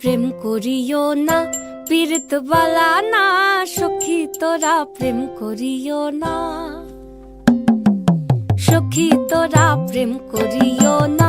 প্রেম করিও না পীরত বালা না, সখী তোরা প্রেম করিও না। সখী তোরা প্রেম করিও না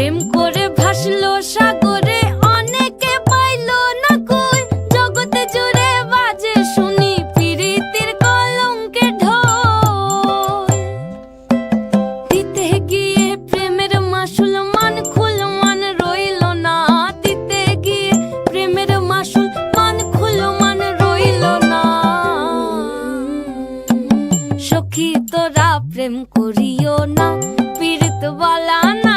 প্রেম করে ভাসলো সাগরে, অনেকে পাইল না কই। জগতে জুড়ে বাজে শুনি পিরিতির কলঙ্কে ঢোল। দিতে গিয়ে প্রেমের মাসুল মান খুল মান রইল না। দিতে গিয়ে প্রেমের মাসুল মান খুল মান রইল না। সখী তোরা প্রেম করিও না পীড়িত বালা না।